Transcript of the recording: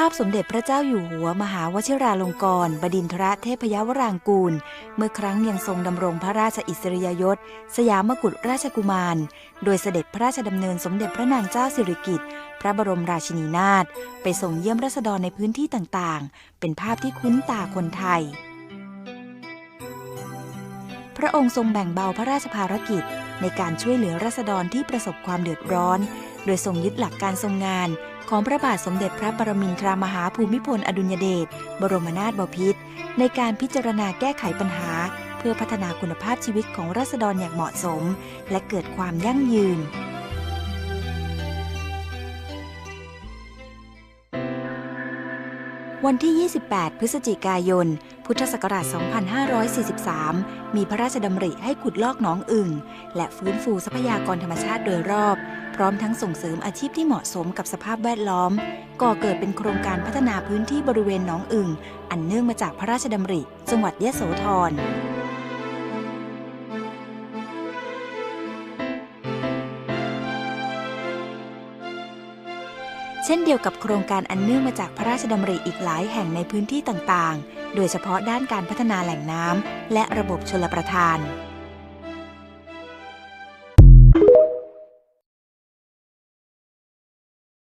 ภาพสมเด็จพระเจ้าอยู่หัวมหาวชิราลงกรณ์บดินทรเทพยวรางกูล เมื่อครั้งยังทรงดำรงพระราชอิสริยยศ สยามกุฎราชกุมาร โดยเสด็จพระราชดำเนินสมเด็จพระนางเจ้าสิริกิติ์พระบรมราชินีนาถไปส่งเยี่ยมราษฎรในพื้นที่ต่างๆ เป็นภาพที่คุ้นตาคนไทย พระองค์ทรงแบ่งเบาพระราชภารกิจ ในการช่วยเหลือราษฎรที่ประสบความเดือดร้อน โดยทรงยึดหลักการทรงงาน ของพระบาทสมเด็จพระปรมินทรามหาภูมิพลอดุลยเดชบรมนาถบพิตรในการพิจารณาแก้ไขปัญหา เพื่อพัฒนาคุณภาพชีวิตของราษฎรอย่างเหมาะสม และเกิดความยั่งยืน วันที่ 28 พฤศจิกายน พุทธศักราช 2543 มีพระราชดำริให้ขุดลอกหนองอึ่ง และฟื้นฟูทรัพยากรธรรมชาติโดยรอบ พร้อมทั้งส่งเสริมอาชีพที่เหมาะสมกับสภาพแวดล้อม ก่อเกิดเป็นโครงการพัฒนาพื้นที่บริเวณหนองอึ่ง อันเนื่องมาจากพระราชดำริ จังหวัดยะโสธร เช่นเดียวกับโครงการอันเนื่องมาจากพระราชดำริอีกหลายแห่งในพื้นที่ต่างๆ โดยเฉพาะด้านการพัฒนาแหล่งน้ำและระบบชลประทาน